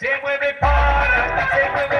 Sing with me, partner.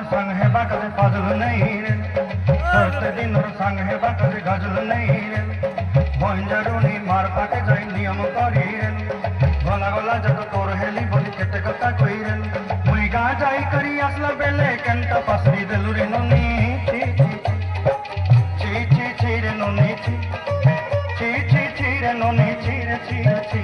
और संग है बगल फजल नहीं रे। सोचते दिन और संग है बगल गजल नहीं रे। ভঞ্জারুনি মার পাকে যাই নিয়ম করিলেন গলা গলা যত তোর হেলি বলি কেটে কথা কইরেন মুই গা যাই করি আসলা বেলে কেনটা পাসরি দেলুরে ননি ছি ছি ছি রে ননি ছি ছি ছি রে ননি ছি রে ছি রে ছি